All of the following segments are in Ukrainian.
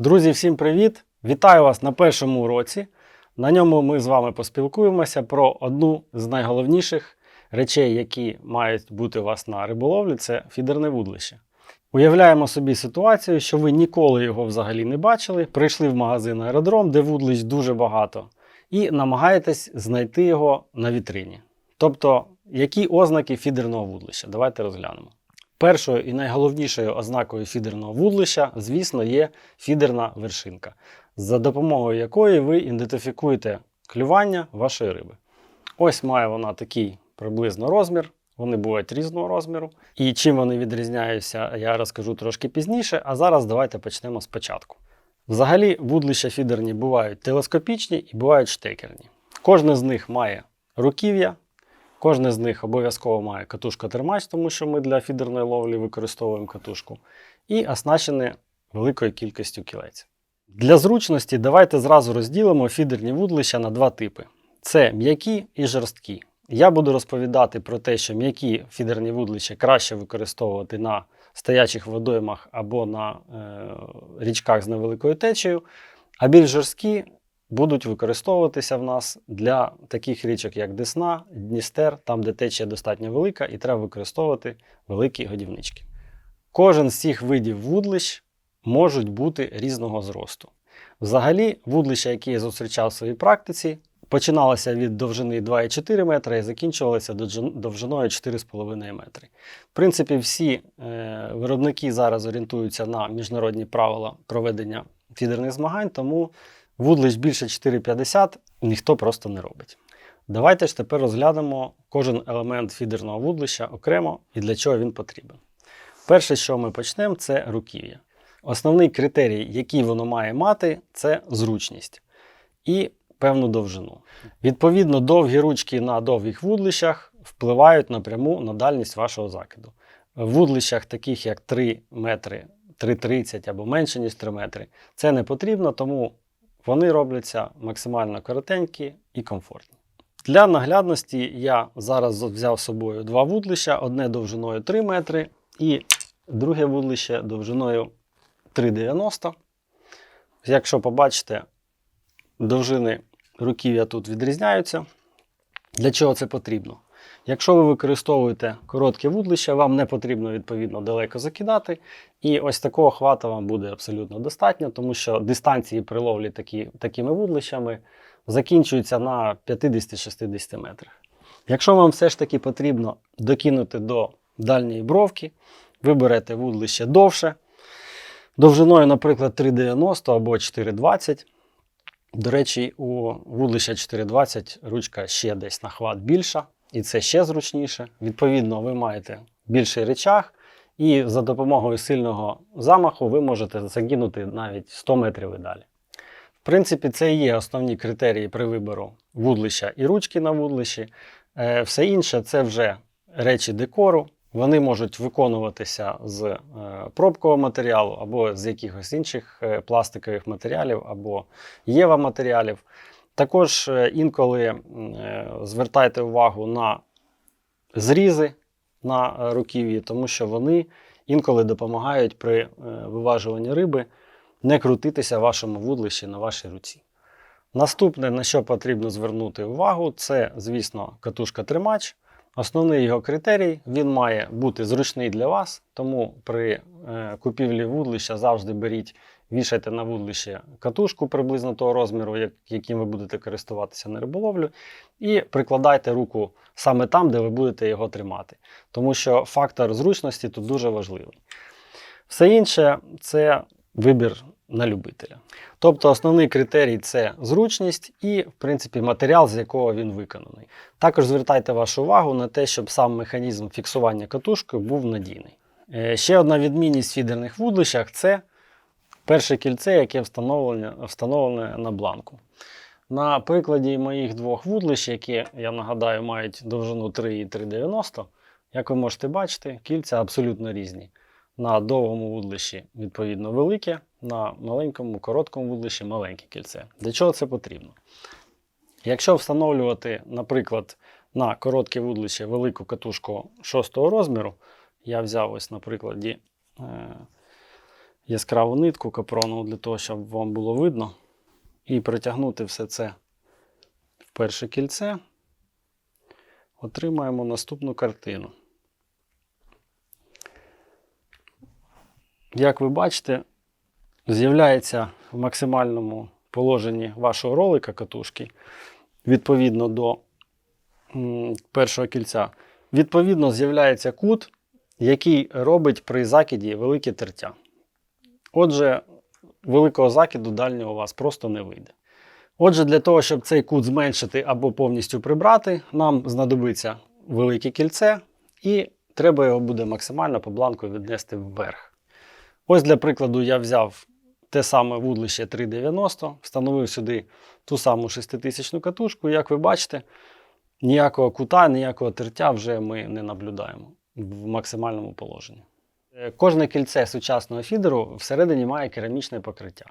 Друзі, всім привіт! Вітаю вас на першому уроці. На ньому ми з вами поспілкуємося про одну з найголовніших речей, які мають бути у вас на риболовлі це фідерне вудлище. Уявляємо собі ситуацію, що ви ніколи його взагалі не бачили, прийшли в магазин аеродром, де вудлищ дуже багато, і намагаєтесь знайти його на вітрині. Тобто, які ознаки фідерного вудлища? Давайте розглянемо. Першою і найголовнішою ознакою фідерного вудлища, звісно, є фідерна вершинка, за допомогою якої ви ідентифікуєте клювання вашої риби. Ось має вона такий приблизно розмір. Вони бувають різного розміру. І чим вони відрізняються, я розкажу трошки пізніше. А зараз давайте почнемо спочатку. Взагалі, вудлища фідерні бувають телескопічні і бувають штекерні. Кожне з них має руків'я, Кожне з них обов'язково має катушка-термач, тому що ми для фідерної ловлі використовуємо катушку, і оснащене великою кількістю кілець. Для зручності давайте зразу розділимо фідерні вудлища на два типи: це м'які і жорсткі. Я буду розповідати про те, що м'які фідерні вудлища краще використовувати на стоячих водоймах або на е, річках з невеликою течею, а більш жорсткі будуть використовуватися в нас для таких річок, як Десна, Дністер, там, де течія достатньо велика, і треба використовувати великі годівнички. Кожен з цих видів вудлищ можуть бути різного зросту. Взагалі, вудлища, які я зустрічав в своїй практиці, починалися від довжини 2,4 метра і закінчувалися довжиною 4,5 метри. В принципі, всі е, виробники зараз орієнтуються на міжнародні правила проведення фідерних змагань, тому Вудлищ більше 4,50 ніхто просто не робить. Давайте ж тепер розглянемо кожен елемент фідерного вудлища окремо і для чого він потрібен. Перше, що ми почнемо, це руків'я. Основний критерій, який воно має мати, це зручність і певну довжину. Відповідно, довгі ручки на довгих вудлищах впливають напряму на дальність вашого закиду. В вудлищах, таких як 3 метри, 3,30 або менше, ніж 3 метри, це не потрібно, тому вони робляться максимально коротенькі і комфортні. Для наглядності я зараз взяв з собою два вудлища: одне довжиною 3 метри і друге вудлище довжиною 3,90. Якщо побачите, довжини руків'я тут відрізняються. Для чого це потрібно? Якщо ви використовуєте коротке вудлище, вам не потрібно відповідно далеко закидати. І ось такого хвата вам буде абсолютно достатньо, тому що дистанції при ловлі такі, такими вудлищами закінчуються на 50-60 метрах. Якщо вам все ж таки потрібно докинути до дальньої бровки, ви берете вудлище довше, довжиною, наприклад, 3,90 або 4,20. До речі, у вудлища 4,20 ручка ще десь на хват більша, і це ще зручніше. Відповідно, ви маєте більший речах, і за допомогою сильного замаху ви можете загинути навіть 100 метрів і далі. В принципі, це і є основні критерії при вибору вудлища і ручки на вудлищі. Е, Все інше це вже речі декору. Вони можуть виконуватися з е, пробкового матеріалу або з якихось інших е, пластикових матеріалів або єва матеріалів. Також е, інколи е, звертайте увагу на зрізи на е, руків'ї, тому що вони інколи допомагають при виважуванні риби не крутитися вашому вудлищі на вашій руці. Наступне, на що потрібно звернути увагу, це, звісно, катушка-тримач. Основний його критерій він має бути зручний для вас, тому при купівлі вудлища завжди беріть, вішайте на вудлище катушку приблизно того розміру, як, яким ви будете користуватися на риболовлю, і прикладайте руку саме там, де ви будете його тримати. Тому що фактор зручності тут дуже важливий. Все інше це вибір на любителя. Тобто основний критерій це зручність і, в принципі, матеріал, з якого він виконаний. Також звертайте вашу увагу на те, щоб сам механізм фіксування катушкою був надійний. Е, Ще одна відмінність в фідерних вудлищах це перше кільце, яке встановлене, встановлене на бланку. На прикладі моїх двох вудлищ, які, я нагадаю, мають довжину 3 і 3,90, як ви можете бачити, кільця абсолютно різні. На довгому вудлищі, відповідно, велике, на маленькому, короткому вудлищі маленьке кільце. Для чого це потрібно? Якщо встановлювати, наприклад, на коротке вудлище велику катушку 6 розміру, я взяв ось на прикладі е, яскраву нитку капронову для того, щоб вам було видно. І притягнути все це в перше кільце. Отримаємо наступну картину. Як ви бачите, з'являється в максимальному положенні вашого ролика катушки відповідно до першого кільця. Відповідно, з'являється кут, який робить при закиді велике тертя. Отже, великого закиду дальнього у вас просто не вийде. Отже, для того, щоб цей кут зменшити або повністю прибрати, нам знадобиться велике кільце, і треба його буде максимально по бланку віднести вверх. Ось для прикладу я взяв те саме вудлище 390, встановив сюди ту саму 6000 катушку. Як ви бачите, ніякого кута, ніякого тертя вже ми не наблюдаємо в максимальному положенні. Е, Кожне кільце сучасного фідеру всередині має керамічне покриття.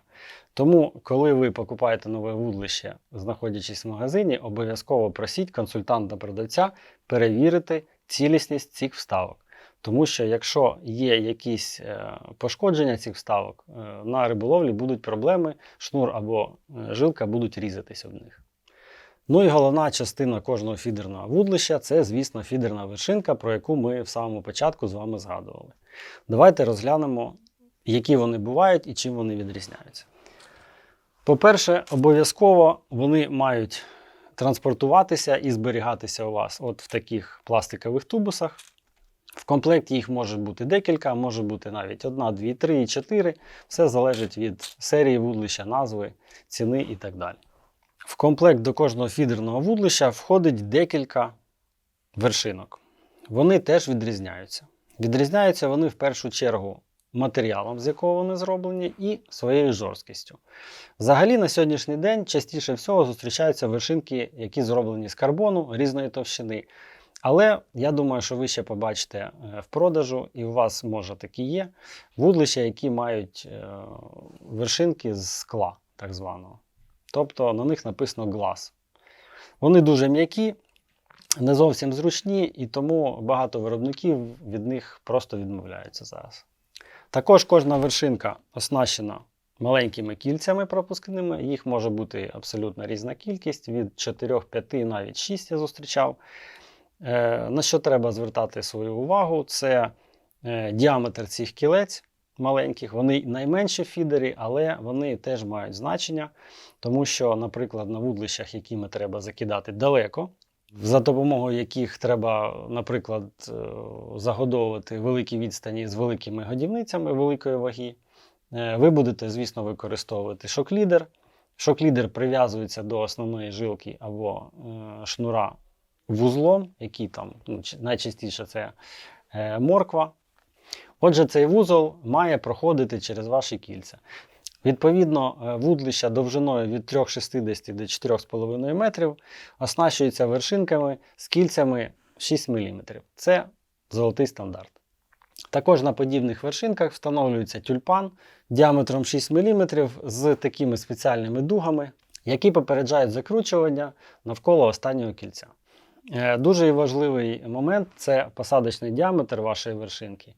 Тому, коли ви покупаєте нове вудлище, знаходячись в магазині, обов'язково просіть консультанта-продавця перевірити цілісність цих вставок. Тому що якщо є якісь е, пошкодження цих вставок, е, на риболовлі будуть проблеми, шнур або жилка будуть різатись об них. Ну і головна частина кожного фідерного вудлища це, звісно, фідерна вершинка, про яку ми в самому початку з вами згадували. Давайте розглянемо, які вони бувають і чим вони відрізняються. По-перше, обов'язково вони мають транспортуватися і зберігатися у вас от в таких пластикових тубусах. В комплекті їх може бути декілька, може бути навіть одна, дві, три і чотири. Все залежить від серії вудлища, назви, ціни і так далі. В комплект до кожного фідерного вудлища входить декілька вершинок. Вони теж відрізняються. Відрізняються вони в першу чергу матеріалом, з якого вони зроблені, і своєю жорсткістю. Взагалі, на сьогоднішній день частіше всього зустрічаються вершинки, які зроблені з карбону різної товщини. Але я думаю, що ви ще побачите е, в продажу, і у вас може такі є вудлища, які мають е, вершинки з скла, так званого. Тобто на них написано глаз. Вони дуже м'які, не зовсім зручні, і тому багато виробників від них просто відмовляються зараз. Також кожна вершинка оснащена маленькими кільцями пропускними. Їх може бути абсолютно різна кількість, від 4, 5, навіть 6 я зустрічав. Е, На що треба звертати свою увагу? Це е, діаметр цих кілець маленьких. Вони найменші фідері, але вони теж мають значення, тому що, наприклад, на вудлищах, якими треба закидати далеко, за допомогою яких треба, наприклад, е, загодовувати великі відстані з великими годівницями великої ваги, е, ви будете, звісно, використовувати шок-лідер. Шок-лідер прив'язується до основної жилки або е, шнура вузлом, який там ну, найчастіше це морква. Отже, цей вузол має проходити через ваші кільця. Відповідно, е, вудлища довжиною від 3,60 до 4,5 метрів оснащуються вершинками з кільцями 6 мм. Це золотий стандарт. Також на подібних вершинках встановлюється тюльпан діаметром 6 мм з такими спеціальними дугами, які попереджають закручування навколо останнього кільця. Е, Дуже важливий момент це посадочний діаметр вашої вершинки.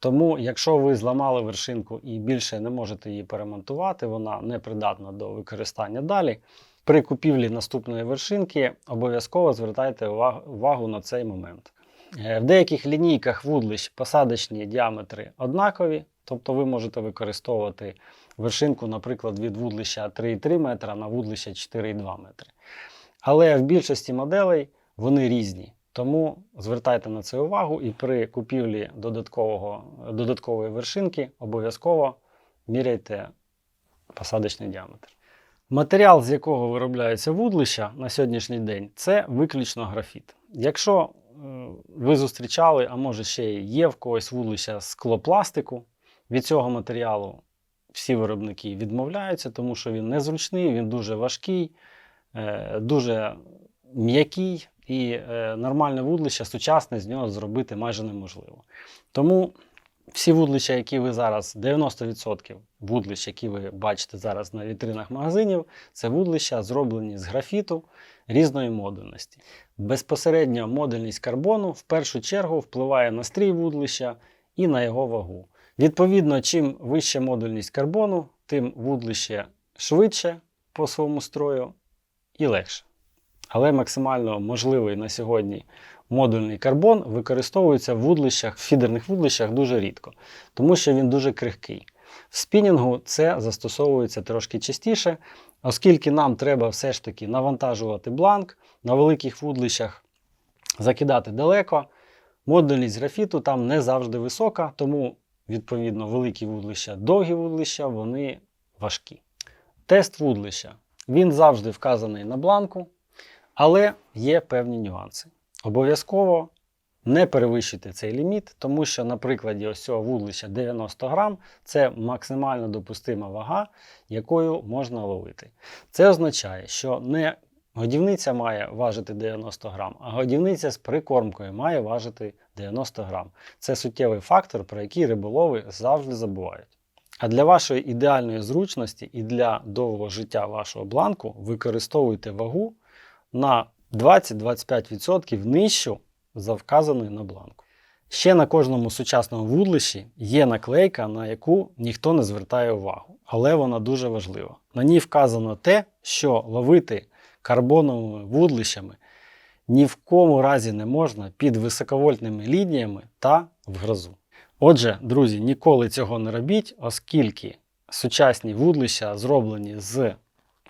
Тому, якщо ви зламали вершинку і більше не можете її перемонтувати, вона не придатна до використання далі. При купівлі наступної вершинки обов'язково звертайте увагу, на цей момент. Е, В деяких лінійках вудлищ посадочні діаметри однакові, тобто ви можете використовувати вершинку, наприклад, від вудлища 3,3 метра на вудлище 4,2 метри. Але в більшості моделей вони різні. Тому звертайте на це увагу і при купівлі додаткового, додаткової вершинки обов'язково міряйте посадочний діаметр. Матеріал, з якого виробляються вудлища на сьогоднішній день, це виключно графіт. Якщо е, ви зустрічали, а може ще є в когось вудлища склопластику, від цього матеріалу всі виробники відмовляються, тому що він незручний, він дуже важкий, е, дуже м'який, і е, нормальне вудлище сучасне з нього зробити майже неможливо. Тому всі вудлища, які ви зараз, 90% вудлищ, які ви бачите зараз на вітринах магазинів, це вудлища зроблені з графіту різної модульності. Безпосередньо модульність карбону в першу чергу впливає на стрій вудлища і на його вагу. Відповідно, чим вища модульність карбону, тим вудлище швидше по своєму строю і легше. Але максимально можливий на сьогодні модульний карбон використовується в вудлищах, в фідерних вудлищах дуже рідко, тому що він дуже крихкий. В спінінгу це застосовується трошки частіше, оскільки нам треба все ж таки навантажувати бланк на великих вудлищах, закидати далеко. Модульність графіту там не завжди висока, тому, відповідно, великі вудлища, довгі вудлища, вони важкі. Тест вудлища. Він завжди вказаний на бланку, але є певні нюанси. Обов'язково не перевищуйте цей ліміт, тому що на прикладі ось цього вудлища 90 грам це максимально допустима вага, якою можна ловити. Це означає, що не годівниця має важити 90 грам, а годівниця з прикормкою має важити 90 грам. Це суттєвий фактор, про який риболови завжди забувають. А для вашої ідеальної зручності і для довгого життя вашого бланку використовуйте вагу на 20-25% нижчу за вказаною на бланку. Ще на кожному сучасному вудлищі є наклейка, на яку ніхто не звертає увагу, але вона дуже важлива. На ній вказано те, що ловити карбоновими вудлищами ні в кому разі не можна під високовольтними лініями та в грозу. Отже, друзі, ніколи цього не робіть, оскільки сучасні вудлища зроблені з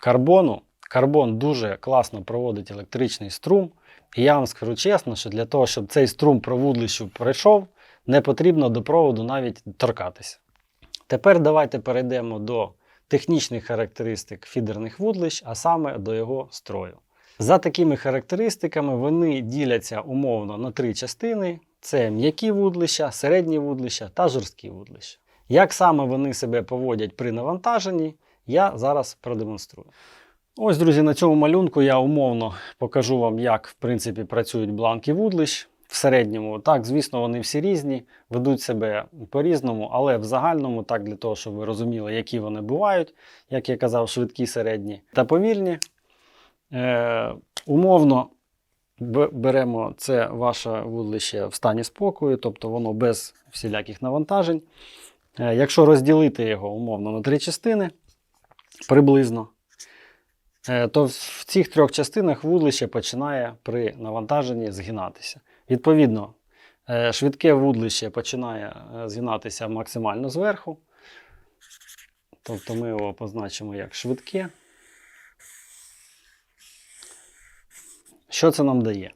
карбону. Карбон дуже класно проводить електричний струм. І я вам скажу чесно, що для того, щоб цей струм про вудлищу пройшов, не потрібно до проводу навіть торкатися. Тепер давайте перейдемо до технічних характеристик фідерних вудлищ, а саме до його строю. За такими характеристиками вони діляться умовно на три частини: це м'які вудлища, середні вудлища та жорсткі вудлища. Як саме вони себе поводять при навантаженні, я зараз продемонструю. Ось, друзі, на цьому малюнку я умовно покажу вам, як в принципі працюють бланки вудлищ в середньому. Так, звісно, вони всі різні, ведуть себе по-різному, але в загальному, так для того, щоб ви розуміли, які вони бувають, як я казав, швидкі, середні та повільні. Е, умовно беремо це ваше вудлище в стані спокою, тобто воно без всіляких навантажень. Е, якщо розділити його умовно на три частини, приблизно. Е, то в цих трьох частинах вудлище починає при навантаженні згинатися. Відповідно, е, швидке вудлище починає е, згинатися максимально зверху. Тобто ми його позначимо як швидке. Що це нам дає?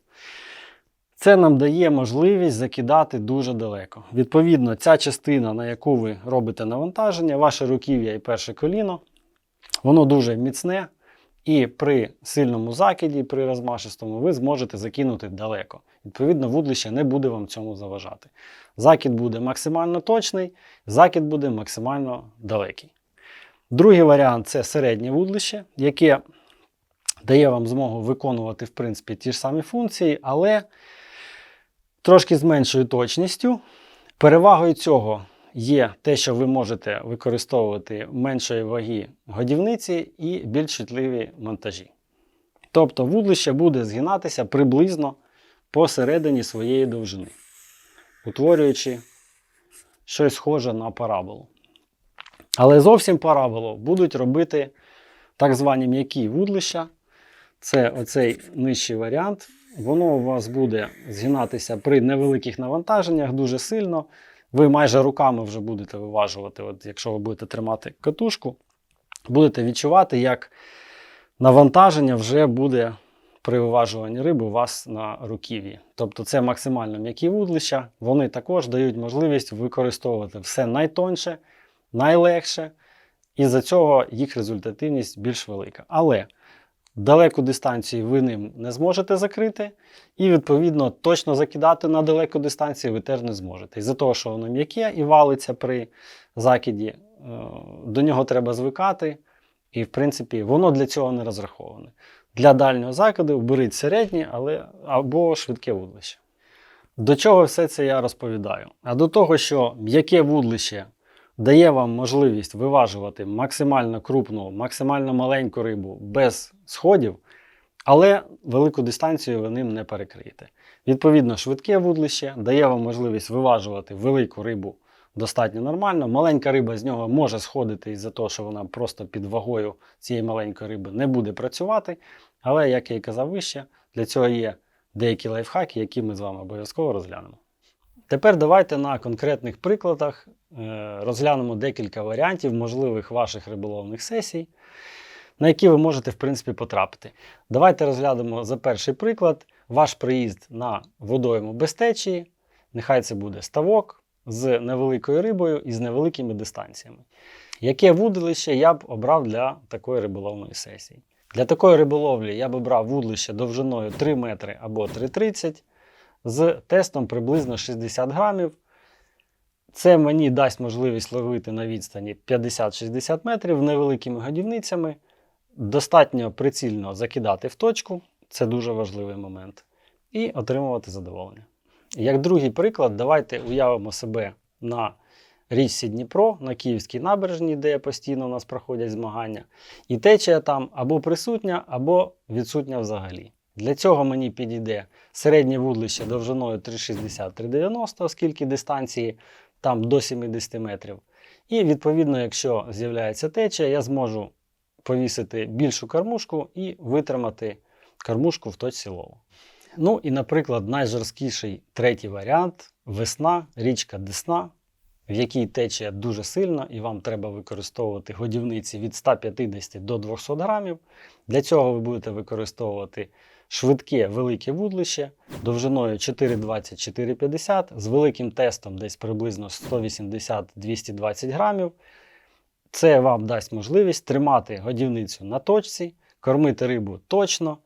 Це нам дає можливість закидати дуже далеко. Відповідно, ця частина, на яку ви робите навантаження, ваше руків'я і перше коліно, воно дуже міцне, і при сильному закиді, при розмашистому, ви зможете закинути далеко. Відповідно, вудлище не буде вам цьому заважати. Закид буде максимально точний, закид буде максимально далекий. Другий варіант це середнє вудлище, яке дає вам змогу виконувати в принципі ті ж самі функції, але трошки з меншою точністю. Перевагою цього є те, що ви можете використовувати меншої ваги годівниці і більш чутливі монтажі. Тобто вудлище буде згинатися приблизно посередині своєї довжини, утворюючи щось схоже на параболу. Але зовсім параболу будуть робити так звані м'які вудлища. Це оцей нижчий варіант. Воно у вас буде згинатися при невеликих навантаженнях дуже сильно. Ви майже руками вже будете виважувати, от якщо ви будете тримати катушку, будете відчувати, як навантаження вже буде при виважуванні риби у вас на руків'ї. Тобто це максимально м'які вудлища, вони також дають можливість використовувати все найтонше, найлегше, і за цього їх результативність більш велика. Але далеку дистанцію ви ним не зможете закрити, і, відповідно, точно закидати на далеку дистанцію ви теж не зможете. Із-за того, що воно м'яке і валиться при закиді, е, до нього треба звикати, і, в принципі, воно для цього не розраховане. Для дальнього закиду беріть середнє але, або швидке вудлище. До чого все це я розповідаю? А до того, що м'яке вудлище дає вам можливість виважувати максимально крупну, максимально маленьку рибу без сходів, але велику дистанцію ви ним не перекриєте. Відповідно, швидке вудлище дає вам можливість виважувати велику рибу достатньо нормально. Маленька риба з нього може сходити із-за того, що вона просто під вагою цієї маленької риби не буде працювати. Але, як я і казав вище, для цього є деякі лайфхаки, які ми з вами обов'язково розглянемо. Тепер давайте на конкретних прикладах розглянемо декілька варіантів можливих ваших риболовних сесій, на які ви можете в принципі потрапити. Давайте розглянемо за перший приклад ваш приїзд на водойму без течії. Нехай це буде ставок з невеликою рибою і з невеликими дистанціями. Яке вудлище я б обрав для такої риболовної сесії? Для такої риболовлі я б обрав вудлище довжиною 3 метри або 3,30 з тестом приблизно 60 грамів. Це мені дасть можливість ловити на відстані 50-60 метрів невеликими годівницями. Достатньо прицільно закидати в точку, це дуже важливий момент, і отримувати задоволення. Як другий приклад, давайте уявимо себе на річці Дніпро, на Київській набережній, де постійно у нас проходять змагання, і течія там або присутня, або відсутня взагалі. Для цього мені підійде середнє вудлище довжиною 360-390, оскільки дистанції там до 70 метрів. І відповідно, якщо з'являється течія, я зможу повісити більшу кормушку і витримати кормушку в точці лову. Ну і, наприклад, найжорсткіший третій варіант весна, річка Десна, в якій течія дуже сильна, і вам треба використовувати годівниці від 150 до 200 грамів. Для цього ви будете використовувати швидке велике вудлище довжиною 4,20-4,50 з великим тестом десь приблизно 180-220 грамів. Це вам дасть можливість тримати годівницю на точці, кормити рибу точно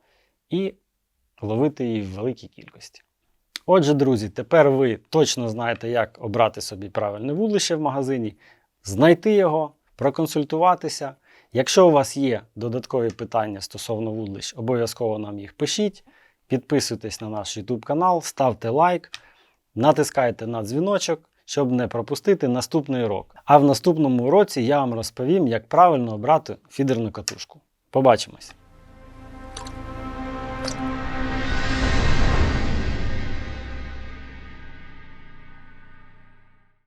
і ловити її в великій кількості. Отже, друзі, тепер ви точно знаєте, як обрати собі правильне вудлище в магазині, знайти його, проконсультуватися. Якщо у вас є додаткові питання стосовно вудлищ, обов'язково нам їх пишіть. Підписуйтесь на наш YouTube канал, ставте лайк, натискайте на дзвіночок, щоб не пропустити наступний урок. А в наступному уроці я вам розповім, як правильно обрати фідерну катушку. Побачимось!